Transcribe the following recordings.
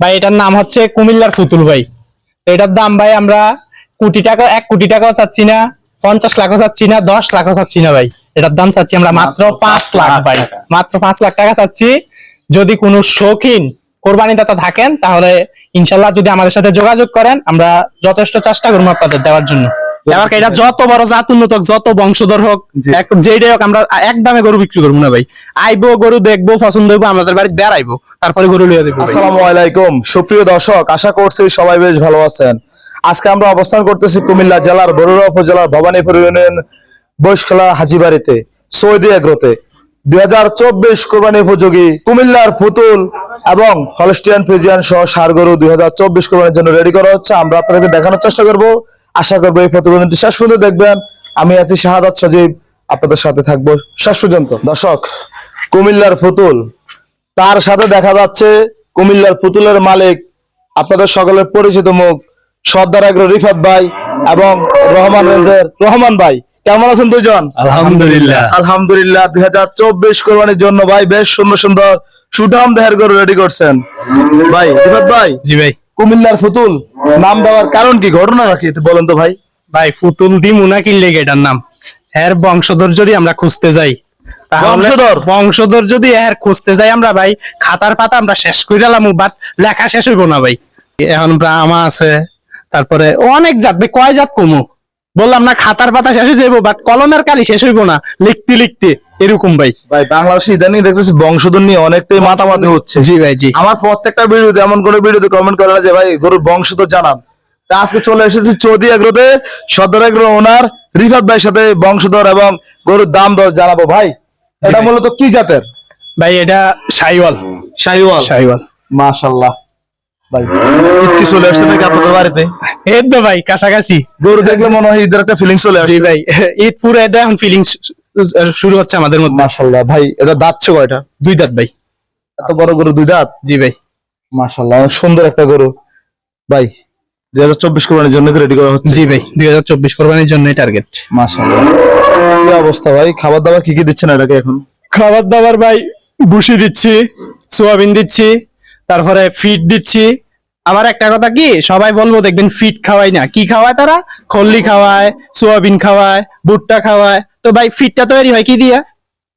ভাই এটার নাম হচ্ছে কুমিল্লার ফুতুল ভাই। এটার দাম ভাই আমরা কোটি টাকা এক কোটি টাকাও চাচ্ছি না পঞ্চাশ লাখও চাচ্ছি না দশ লাখও চাচ্ছি না ভাই। এটার দাম চাচ্ছি আমরা মাত্র পাঁচ লাখ ভাই। মাত্র পাঁচ লাখ টাকা চাচ্ছি। যদি কোনো শৌখিন কোরবানি দাতা থাকেন তাহলে ইনশাল্লাহ যদি আমাদের সাথে যোগাযোগ করেন আমরা যথেষ্ট চেষ্টা করব আপনাদের দেওয়ার জন্য। এবার এটা যত বড় জাত উন্নত হোক, যত বংশধর হোক। যেটাই হোক আমরা এক দামে গরু বিক্রি করব না ভাই। আইবো গরু দেখব পছন্দ হইবো আমাদের বাড়ি বেড়াইবো। তারপরে গরু লিয়ে দেবো আসসালামু আলাইকুম। সুপ্রিয় দর্শক, আশা করছি সবাই বেশ ভালো আছেন। আজকে আমরা অবস্থান করতেছি কুমিল্লা জেলার বরুড়া উপজেলার ভবানীপুর ইউনিয়ন বৈশখলা হাজিবাড়িতে, সৌদি এগ্রোতে। দুই হাজার চব্বিশ কোরবানি উপযোগী কুমিল্লার ফুতুল এবং হলস্টিয়ান ফিজিয়ান সহ সার গরু দুই হাজার চব্বিশ কোরবানির জন্য রেডি করা হচ্ছে। আমরা আপনাদেরকে দেখানোর চেষ্টা করব। আশা করব এই প্রতিবেদনটি শেষ পর্যন্ত দেখবেন। আমি আছি শাহাদাত সজীব, আপনাদের সাথে থাকব শেষ পর্যন্ত। দর্শক, কুমিল্লার ফুতুল তার সাথে দেখা যাচ্ছে কুমিল্লার পুতুলের মালিক আপনাদের সকলের পরিচিত মুখ সর্দার আগ্র রিফাত ভাই এবং রহমান রেজের রহমান ভাই। কেমন আছেন দুজন আলহামদুলিল্লাহ। আলহামদুলিল্লাহ দুই হাজার চব্বিশ কোরবানির জন্য ভাই বেশ সুন্দর সুন্দর সুঠাম দেহের গরু রেডি করছেন। ভাই রিফাত ভাই জি ভাই। কুমিল্লার ফুতুল নাম দেওয়ার কারণ কি ঘটনা নাকি বলেন তো ভাই। ভাই ফুতুল দি মুনা কিনলে এটার নাম? এর বংশধর যদি আমরা খুঁজতে যাই বংশধর? বংশধর যদি এর খুঁজতে যাই আমরা ভাই খাতার পাতা আমরা শেষ করে গেলাম বাট লেখা শেষ হইব না ভাই। এখন ব্রাহ্মা আছে তারপরে অনেক জাত ভাই কয় জাত কমু? বললাম না খাতার পাতা শেষ হয়ে যাব বাট কলমের কালি শেষ হইব না লিখতে লিখতে এরকম ভাই। ভাই বাংলাদেশে ইদানিং দেখতেছি বংশধর নিয়ে অনেকটাই মাতামাতি হচ্ছে। জি ভাই জি। আমার প্রত্যেকটা ভিডিওতে এমন কোন ভিডিওতে কমেন্ট করে না যে ভাই গরুর বংশধর জানান। আজকে চলে এসেছি চৌধুরী এগ্রোতে সদর এগ্রো ওনার রিফাত ভাইয়ের সাথে বংশধর এবং গরুর দাম দর জানাব ভাই। এটা মূলত কি জাতের? ভাই এটা সাইওয়াল। শাহিওয়াল সাইওয়াল। মাশাল্লাহ ভাই ঈদ কি চলে আসছে নাকি আপনাদের বাড়িতে? এই তো ভাই কাছাকাছি। গরু দেখলে মনে হয় ঈদের একটা ফিলিং চলে জি ভাই ঈদ পুরো এটা এখন ফিলিংস শুরু হচ্ছে আমাদের মধ্যে। ভাই এটা দাঁতছে কয়টা দুই দাঁত ভাই। এত বড় গরু দুই দাঁত? জি ভাই। সুন্দর একটা গরু। ভাই দুই হাজার চব্বিশ কোরবানির জন্য রেডি করা হচ্ছে। জি ভাই দুই হাজার চব্বিশ কোরবানির জন্য টার্গেট মাশাল্লাহ কি অবস্থা ভাই? খাবার দাবার কি কি দিচ্ছেন এটাকে এখন? খাবার দাবার ভাই ভুসি দিচ্ছি সোয়াবিন দিচ্ছি তারপরে ফিট দিচ্ছি। আমার একটা কথা কি সবাই বলব দেখবেন ফিট খাওয়াই না। কি খাওয়ায় তারা? খল্লি খাওয়ায় সোয়াবিন খাওয়ায় ভুট্টা খাওয়ায়। তো ভাই ফিটটা তৈরি হয় কি দিয়া?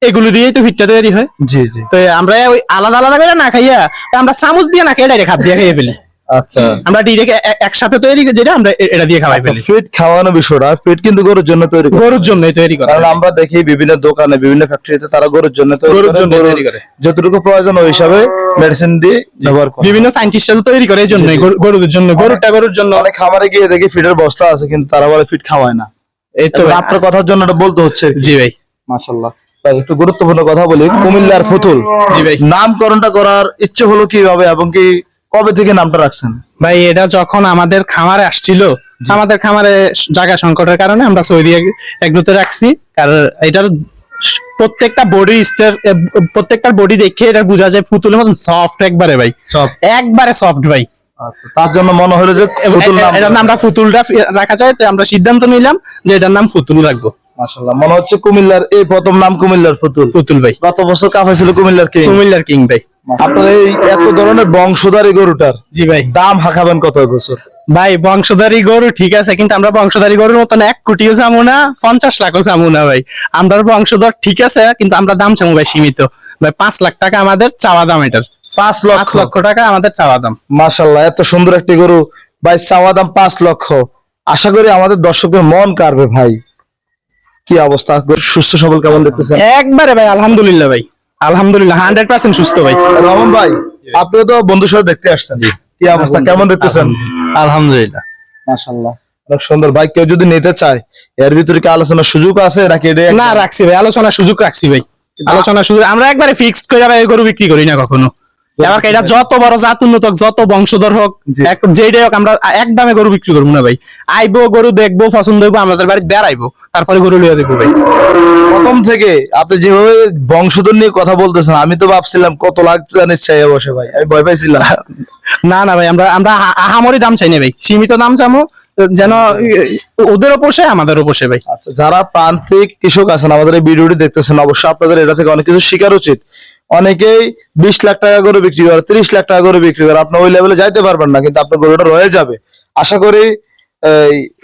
এগুলো দিয়েই তো ফিটটা তৈরি হয়। জি জি। তো আমরা ওই আলাদা আলাদা করে না খাইয়া আমরা চামচ দিয়ে না খেয়ে ডাইরেক্ট হাত দিয়ে খেয়ে ফেলি। আচ্ছা। আমরা ডিরেক্ট একসাথে তৈরি যেটা আমরা এটা দিয়ে খাওয়াই ফেলি। ফিট খাওয়ানো বিষয়টা ফিট কিন্তু গরুর জন্য তৈরি গরুর জন্যই তৈরি করা। কারণ আমরা দেখি বিভিন্ন দোকানে বিভিন্ন ফ্যাক্টরিতে তারা গরুর জন্য তৈরি গরুর জন্য তৈরি করে। যতটুকু প্রয়োজন ওই হিসাবে মেডিসিন দিয়ে ব্যবহার করে। বিভিন্ন সাইন্টিস্টরা তৈরি করে এই জন্যই গরু- গরুদের জন্য গরুটা গরুর জন্য। অনেক খামারে গিয়ে দেখি ফিটের বস্তা আছে কিন্তু তারা বলে ফিট খাওয়ায় না। এই তো আপনার কথার জন্য এটা বলতে হচ্ছে। জি ভাই। মাশাল্লাহ একটু গুরুত্বপূর্ণ কথা বলি। কুমিল্লার ফুতুল। জি ভাই। নামকরণটা করার ইচ্ছে হলো কীভাবে এবং কি কবে থেকে নামটা রাখছেন? ভাই এটা যখন আমাদের খামারে আসছিল আমাদের খামারে জায়গা সংকটের কারণে আমরা সৌদি একগুতে রাখছি। কারণ এটার প্রত্যেকটা বডি স্টার প্রত্যেকটা বডি দেখে এটা বোঝা যায় পুতুলের মতন সফট একবারে ভাই। একবারে সফট ভাই। আচ্ছা, তার জন্য মনে হলো যে ফুতুল নাম এটার নামটা ফুতুলটা রাখা যায় তো আমরা সিদ্ধান্ত নিলাম যে এটার নাম ফুতুল রাখব। মাশাল্লাহ মনে হচ্ছে কুমিল্লার এই প্রথম নাম কুমিল্লার ফুতুল পুতুল ভাই। গত বছর কাপ হয়েছিল কুমিল্লার কিং কুমিল্লার কিং ভাই। আপনার এই এত ধরনের বংশধারী গরুটার জি ভাই। দাম হাঁকাবেন কত বছর ভাই বংশধারী গরু ঠিক আছে কিন্তু আমরা বংশধারী গরুর মতন এক কোটিও চামু না পঞ্চাশ লাখও চামু না ভাই। আমরা বংশধর ঠিক আছে কিন্তু আমরা দাম চামু ভাই সীমিত। ভাই পাঁচ লাখ টাকা আমাদের চাওয়া দাম এটার। পাঁচ লক্ষ। লক্ষ টাকা আমাদের চাওয়া দাম। মাশাল্লাহ এত সুন্দর একটি গরু। ভাই চাওয়া দাম পাঁচ লক্ষ। আশা করি আমাদের দর্শকদের মন কাড়বে ভাই। কি অবস্থা? সুস্থ সবল কেমন দেখতেছেন? একবারে ভাই আলহামদুলিল্লাহ ভাই। আলহামদুলিল্লাহ হান্ড্রেড পার্সেন্ট সুস্থ ভাই। রমন ভাই আপনিও তো বন্ধুর সাথে দেখতে আসছেন। কি অবস্থা? কেমন দেখতেছেন? আলহামদুলিল্লাহ। মাশাল্লাহ অনেক সুন্দর। ভাই কেউ যদি নিতে চায় এর ভিতরে কি আলোচনার সুযোগ আছে? নাকি না রাখছি ভাই। আলোচনার সুযোগ রাখছি ভাই। আলোচনার সুযোগ আমরা একবারে ফিক্সড করে গরু বিক্রি করি না কখনো। এবার এটা যত বড় জাত উন্নত হোক, যত বংশধর হোক। যেটাই হোক আমরা এক দামে গরু বিক্রি করব না ভাই। আইবো গরু দেখব পছন্দ হইবো আমাদের বাড়ি বেড়াইবো তারপরে গরু লিয়ে দেখব ভাই। প্রথম থেকে আপনি যেভাবে বংশধর নিয়ে কথা বলতেছেন আমি তো ভাবছিলাম কত লাখ জানিস চাই বসে ভাই আমি ভয় পাইছিলাম। না না ভাই আমরা আমরা আহা- আহামরি দাম চাই না ভাই সীমিত দাম চামো যেন ওদেরও পোষে আমাদেরও পোষে ভাই। আচ্ছা যারা প্রান্তিক কৃষক আছেন আমাদের এই ভিডিওটি দেখতেছেন অবশ্যই আপনাদের এটা থেকে অনেক কিছু শেখার উচিত। অনেকেই বিশ লাখ টাকা করে বিক্রি করে তিরিশ লাখ টাকা করে বিক্রি করে। আপনি ওই লেভেলে যাইতে পারবেন না কিন্তু আপনার গরুটা রয়ে যাবে। আশা করি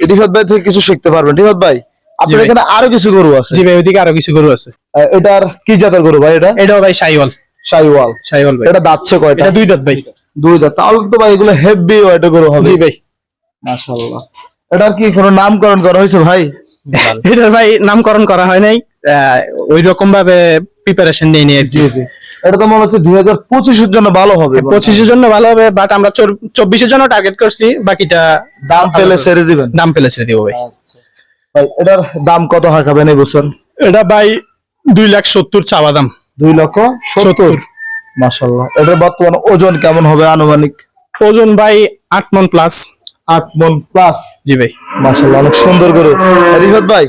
রিফাত ভাই থেকে কিছু শিখতে পারবেন। রিফাত ভাই আপনার এখানে আরও কিছু গরু আছে? জি ভাই ওইদিকে আরও কিছু গরু আছে। এটার কি জাতের গরু ভাই এটা? এটাও ভাই সাইওয়াল সাইওয়াল সাইওয়াল ভাই। এটা দাচ্ছে কয়টা? এটা দুই দাঁত ভাই। দুই দাঁত। তাহলে তো ভাই এগুলো হেভি ওয়েটের গরু হবে। জি ভাই। মাশাআল্লাহ। এটার কি কোনো নামকরণ করা হয়েছে ভাই? এটার ভাই নামকরণ করা হয় নাই। ওই রকম ভাবে প্রিপারেশন নেই নিয়ে জি জি। এটা তো মনে হচ্ছে দুই হাজার পঁচিশের জন্য ভালো হবে পঁচিশের জন্য ভালো হবে বাট আমরা চব্বিশের জন্য টার্গেট করছি বাকিটা দাম পেলে ছেড়ে দিবেন। দাম পেলে ছেড়ে দিব ভাই। ভাই এটার দাম কত খাবেন এই বছর? এটা ভাই দুই লাখ সত্তর চাওয়া দাম। দুই লক্ষ সত্তর? মাশাল্লাহ এটার বর্তমান ওজন কেমন হবে আনুমানিক? ওজন ভাই আট মন প্লাস আট মন প্লাস জি ভাই। মাশাল্লাহ অনেক সুন্দর গরু। রিফাত ভাই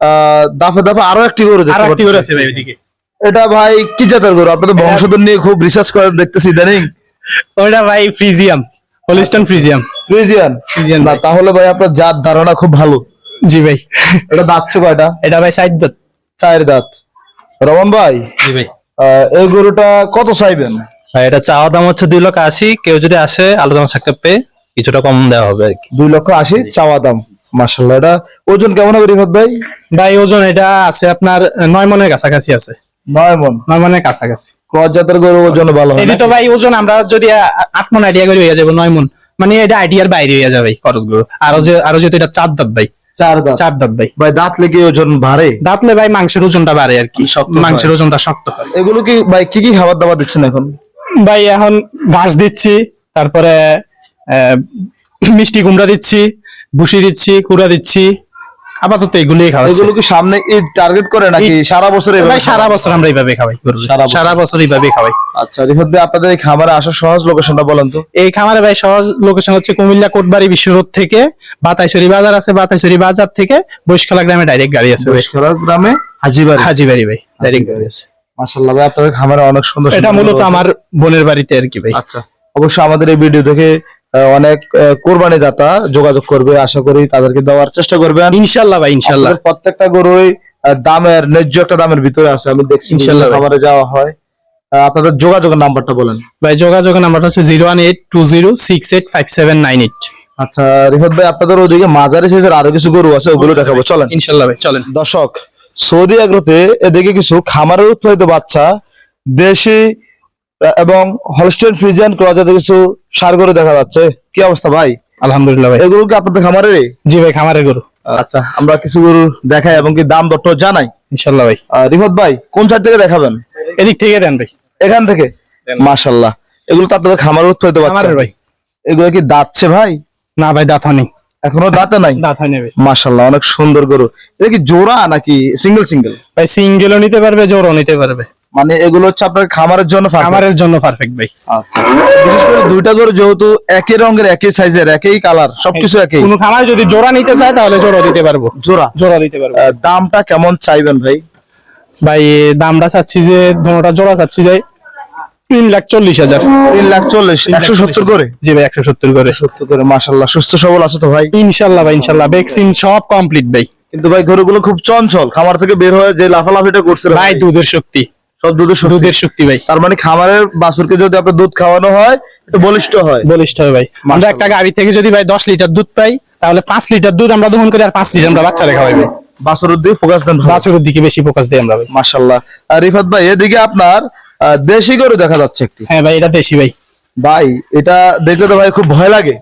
আহ, দাফে দাফে আরও একটি গরু আর একটি করে আছে ভাই ওইদিকে। এটা ভাই কি জাতের গরু? আপনাদের বংশধর নিয়ে খুব রিসার্চ করেন দেখতেছি ইদানিং ওইটা ভাই ফ্রিজিয়াম হলিস্টন ফ্রিজিয়াম ফ্রিজিয়ান ফ্রিজিয়ান না তাহলে ভাই আপনার জাত ধারণা খুব ভালো। জি ভাই। এটা দাঁতছে কয়টা? এটা ভাই সাইড দাঁত। চায়ের দাঁত। রমন ভাই জি ভাই। এই গরুটা কত চাইবেন? ভাই এটা চাওয়া দাম হচ্ছে দুই লক্ষ আশি। কেউ যদি আসে আলোচনা সাক্ষেপে কিছুটা কম দেওয়া হবে আর কি। দুই লক্ষ আশি চাওয়া দাম। মাসাল্লাহ এটা ওজন কেমন হবে রিফাত ভাই? ভাই ওজন এটা আছে আপনার নয় মনের কাছাকাছি আছে। নয় মন। নয় মনের কাছাকাছি। ক্রস জাতের গরু ওজন ভালো এটি তো ভাই ওজন আমরা যদি আট মন আইডিয়া করে হয়ে যাব নয় মন। মানে এটা আইডিয়ার বাইরে হয়ে যাবে খরচ আরও যে আরও যেহেতু এটা চার দাঁত ভাই। চার দাঁত। চার দাঁত ভাই। ভাই দাঁত লেগে ওজন দাঁতলে ভাই মাংসের ওজনটা বাড়ে আর কি। মাংসের ওজনটা শক্ত হয়। এগুলো কি ভাই কি কি খাবার দাবার দিচ্ছেন এখন? ভাই এখন ঘাস দিচ্ছি তারপরে আহ, মিষ্টি কুমড়া দিচ্ছি ভুসি দিচ্ছি কুড়া দিচ্ছি আপাতত এগুলোই খাওয়াচ্ছি এগুলো কি সামনে ঈদ টার্গেট করে নাকি সারা বছর এভাবে ভাই সারা বছর আমরা এইভাবে খাওয়াই সারা বছর? এইভাবে খাওয়াই। আচ্ছা রিফাত ভাই আপনাদের এই খামারে আসার সহজ লোকেশনটা বলেন তো। এই খামারে ভাই সহজ লোকেশন হচ্ছে কুমিল্লা কোটবাড়ি বিশ্ব রোড থেকে বাতাইছড়ি বাজার আছে। বাতাইছড়ি বাজার থেকে বৈশখালা গ্রামে ডাইরেক্ট গাড়ি আছে বৈশখালা গ্রামে? হাজিবাড়ি। হাজিবাড়ি ভাই ডাইরেক্ট গাড়ি আছে। মাশাআল্লাহ ভাই আপনাদের খামারে অনেক সুন্দর এটা মূলত আমার বোনের বাড়িতে আর কি ভাই। আচ্ছা অবশ্যই আমাদের এই ভিডিও দেখে অনেক কোরবানি দাতা যোগাযোগ করবে আশা করি তাদেরকে দেওয়ার চেষ্টা করবেন। ইনশাল্লাহ ভাই ইনশাল্লাহ। প্রত্যেকটা গরুই দামের ন্যায্য একটা দামের ভিতরে আছে আমি দেখছি ইনশাল্লাহ। খাবারে যাওয়া হয়। আপনাদের যোগাযোগের নাম্বারটা বলেন। ভাই যোগাযোগের নাম্বারটা হচ্ছে zero one eight two zero six eight five seven nine eight. আচ্ছা রিফাত ভাই আপনাদের ওদিকে মাঝারি সাইজের আরও কিছু গরু আছে ওগুলো দেখাবো চলেন। ইনশাল্লাহ ভাই চলেন। দর্শক সৌদি আগ্রতে এদিকে কিছু খামারের উৎপাদিত বাচ্চা দেশি এবং হলস্টেন ফ্রিজিয়ান ক্রজাতে কিছু সার গরু দেখা যাচ্ছে। কি অবস্থা ভাই? আলহামদুলিল্লাহ ভাই। এগুলো কি আপনাদের খামারেরই? জি ভাই খামারের গরু। আচ্ছা আমরা কিছু গরু দেখাই এবং কি দাম দরটা জানাই। ইনশাল্লাহ ভাই। রিফাত ভাই কোন সাইড থেকে দেখাবেন? এদিক থেকে দেন ভাই। এখান থেকে? মাশাল্লাহ। এগুলো তো আপনাদের খামারের উৎপাদিত খামারের ভাই। এগুলো কি দাঁতছে ভাই? না ভাই দাঁত হয়নি। এখনও দাঁতে নাই? দাঁত হয় নেবে মাশাল্লাহ অনেক সুন্দর গরু। এটা কি জোড়া নাকি সিঙ্গেল সিঙ্গেল ভাই সিঙ্গেলও নিতে পারবে জোরও নিতে পারবে। মানে এগুলো হচ্ছে আপনার খামারের জন্য। খামারের জন্য পারফেক্ট ভাই। আচ্ছা। বিশেষ করে দুইটা গরু যেহেতু একই রঙের একই সাইজের একই কালার সবকিছু একই। কোনো খামার যদি জোড়া নিতে চায় তাহলে জোড়া দিতে পারব। জোড়া? জোড়া দিতে পারব। দামটা কেমন চাইবেন ভাই? ভাই দামটা চাচ্ছি যে দুটা জোড়া চাচ্ছি যে তিন লাখ চল্লিশ হাজার। তিন লাখ চল্লিশ একশো সত্তর করে? জি ভাই একশো সত্তর করে। সত্তর করে মাশাল্লাহ সুস্থ সবল আছে তো ভাই? ইনশাল্লাহ ভাই ইনশাল্লাহ ভ্যাকসিন সব কমপ্লিট ভাই। কিন্তু ভাই গরুগুলো খুব চঞ্চল। খামার থেকে বের হয়ে যে লাফালাফিটা করছে ভাই। দুধের শক্তি। সব দুধের দুধের শক্তি ভাই। তার মানে খামারের বাছুরকে যদি আপনার দুধ খাওয়ানো হয় বলিষ্ঠ হয়। বলিষ্ঠ হবে ভাই। আমরা একটা গাড়ি থেকে যদি ভাই দশ লিটার দুধ পাই তাহলে পাঁচ লিটার দুধ আমরা দহন করি আর পাঁচ লিটার আমরা বাচ্চারা খাওয়াই ভাই। বাছুরের দিকে ফোকাস দেন বাছুরের দিকে বেশি ফোকাস দিই আমরা ভাই। মাশাল্লাহ আর রিফাত ভাই এদিকে আপনার দেশি গরু দেখা যাচ্ছে একটি। হ্যাঁ ভাই এটা দেশি ভাই। ভাই এটা দেখলে তো ভাই খুব ভয় লাগে।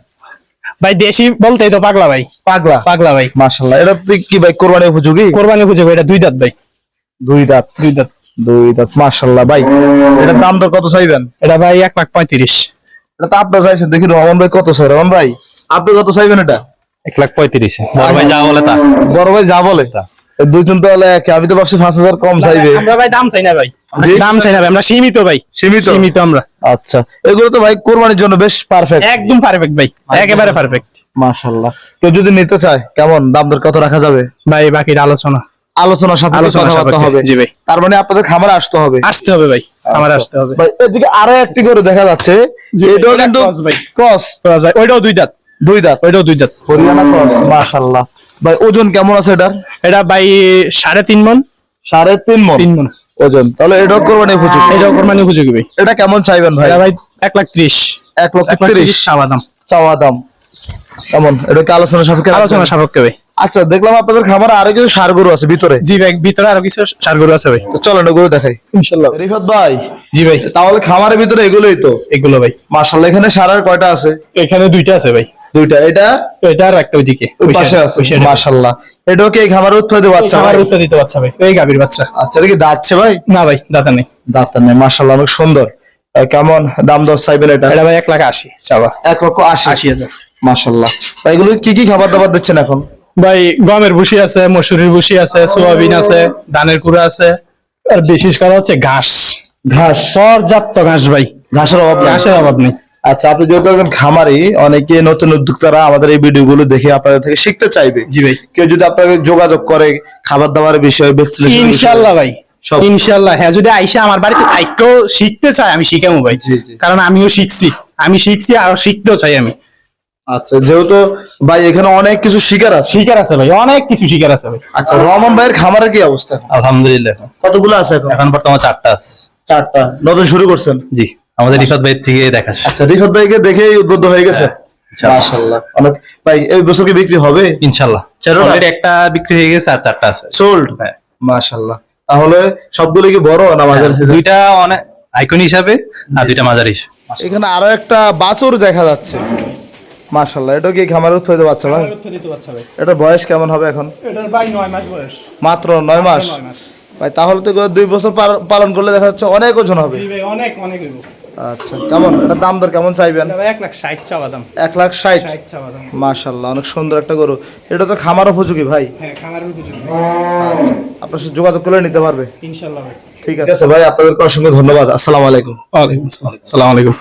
ভাই দেশি বলতেই তো পাগলা ভাই। পাগলা। পাগলা ভাই। মাশাল্লাহ এটা কি ভাই কোরবানি উপযোগী? কোরবানি ভাই এটা দুই দাঁত ভাই। দুই দাঁত। দুই দাঁত। দুই দাঁত মাশাল্লাহ ভাই এটার দাম দর কত চাইবেন? এটা ভাই এক লাখ পঁয়ত্রিশ। এটা তো আপনার চাইছেন দেখি রহমান ভাই কত চাই রহমান ভাই আপনি কত চাইবেন এটা? এক লাখ পঁয়ত্রিশ। বড় ভাই যা বলে তা। বড় ভাই যা বলে। এই দুই তিন তো হলে এক আমি তো ভাবছি পাঁচ হাজার কম চাইবে। আমরা ভাই দাম চাই না ভাই? দাম চাই না ভাই আমরা সীমিত ভাই। সীমিত? সীমিত আমরা। আচ্ছা এগুলো তো ভাই কোরবানির জন্য বেশ পারফেক্ট একদম পারফেক্ট ভাই একেবারে পারফেক্ট মাশাল্লাহ কেউ যদি নিতে চায় কেমন? দাম দর কত রাখা যাবে? ভাই বাকির আলোচনা। আলোচনা সাপেক্ষে আলোচনা কথাবার্তা হবে। জি ভাই। তার মানে আপনাদের খামারে আসতে হবে। আসতে হবে ভাই আমার আসতে হবে। ভাই এদিকে আরও একটি করে দেখা যাচ্ছে। এটাও কিন্তু ভাই। ক্রস। ক্রস ভাই ওইটাও দুই দাঁত। দুই দাঁত। ওইটাও দুই দাঁত। হরিয়ানা ক্রস মাশাল্লাহ ভাই ওজন কেমন আছে এটার? এটা ভাই সাড়ে তিন মন। সাড়ে তিন মন? তিন মন। ওজন। তাহলে এটাও কোরবানি উপযোগী। এটাও কোরবানি উপযোগী ভাই। এটা কেমন চাইবেন ভাই? ভাই এক লাখ ত্রিশ। এক লক্ষ এক লাখ তিরিশ ত্রিশ। চাওয়া দাম। চাওয়া দাম। কেমন? এটা আলোচনা সাপেক্ষে আলোচনা সাপেক্ষে ভাই। আচ্ছা দেখলাম আপনাদের খামারে আরও কিছু সার গরু আছে ভিতরে। জি ভাই ভিতরে আরও কিছু সার গরু আছে ভাই। তো চলেন গরু দেখাই। রিফাত ভাই জি ভাই। তাহলে খামারের ভিতরে এগুলোই তো? এগুলো ভাই। মার্শাল্লাহ এখানে সারার কয়টা আছে? এখানে দুইটা আছে ভাই। দুইটা। এটা? এটা আর একটা ওইদিকে। ওই পাশে আছে। মার্শাল্লাহ এটাও কি এই খামারের উৎপাদে বাচ্চা আমার ভাই? উত্তর দিতে বাচ্চা ভাই। এই গাভীর বাচ্চা। আচ্ছা এটা কি দাঁতছে ভাই? না ভাই দাদা নেই। দাঁত নেই মার্শাল্লাহ অনেক সুন্দর। কেমন? দাম দর চাইবেন এটা? এটা ভাই এক লাখ আশি চাওয়া। এক লক্ষ আশি। আশি হাজার। মার্শাল্লাহ ভাই এগুলো কি কি খাবার দাবার দিচ্ছেন এখন? ভাই গমের ভুসি আছে মসুরির ভুসি আছে সোয়াবিন আছে ধানের কুড়া আছে আর বিশেষ করে হচ্ছে ঘাস। ঘাস? পর্যাপ্ত ঘাস ভাই। ঘাসের অভাব ঘাসের অভাব নেই। আচ্ছা আপনি যেহেতু একজন খামারি অনেকে নতুন উদ্যোক্তারা আমাদের এই ভিডিওগুলো দেখে আপনাদের থেকে শিখতে চাইবে। জি ভাই। কেউ যদি আপনাকে যোগাযোগ করে খাবার দাবারের বিষয়ে ইনশাল্লাহ ভাই। সব। ইনশাল্লাহ হ্যাঁ যদি আইসা আমার বাড়িতে থাইকেও শিখতে চাই আমি শিখামু ভাই। কারণ আমিও শিখছি। আমি শিখছি আর শিখতেও চাই আমি। আচ্ছা যেহেতু ভাই এখানে অনেক কিছু শিকার আছে। শিকার আছে ভাই অনেক কিছু শিকার আছে ভাই। আচ্ছা রহমান ভাইয়ের খামারের কি অবস্থা আলহামদুলিল্লাহ। কতগুলো আছে এখন? এখন বর্তমানে চারটা আছে। চারটা। নতুন শুরু করছেন? জি আমাদের রিফাত ভাই থেকে দেখা আচ্ছা রিফাত ভাইকে দেখেই উদ্বুদ্ধ হয়ে গেছে? মাশাআল্লাহ। অনেক ভাই এই বছর কি বিক্রি হবে? চারোটা? Already একটা বিক্রি হয়ে গেছে আর চারটা আছে। সোল্ড হ্যাঁ। মাশাআল্লাহ। তাহলে সবগুলো কি বড় না মাঝারি দুইটা অনেক আইকন হিসাবে আর দুইটা মাঝারি হিসাবে। এখানে আরও একটা বাছুর দেখা যাচ্ছে। মাশাআল্লাহ এটা কি খামারের উৎপাদিত বাচ্চা ভাই? এটা বয়স কেমন হবে এখন? এটার ভাই নয় মাস বয়স। মাত্র নয় মাস? ভাই তাহলে তো দুই বছর পালন করলে দেখা যাচ্ছে অনেক ওজন হবে। ভাই অনেক অনেক আচ্ছা কেমন? এটা দাম দর কেমন চাইবেন? এক লাখ ষাট চাওয়া দাম এক লাখ ষাট? মাশাল্লাহ অনেক সুন্দর একটা গরু। এটা তো খামার উপযোগী ভাই? হ্যাঁ আচ্ছা আপনার সাথে যোগাযোগ করে নিতে পারবে? ইনশাল্লাহ ঠিক আছে। ভাই আপনাদেরকে অসংখ্য ধন্যবাদ। আসসালামু আলাইকুম। ওয়ালাইকুম আসসালাম। সালাম আলাইকুম।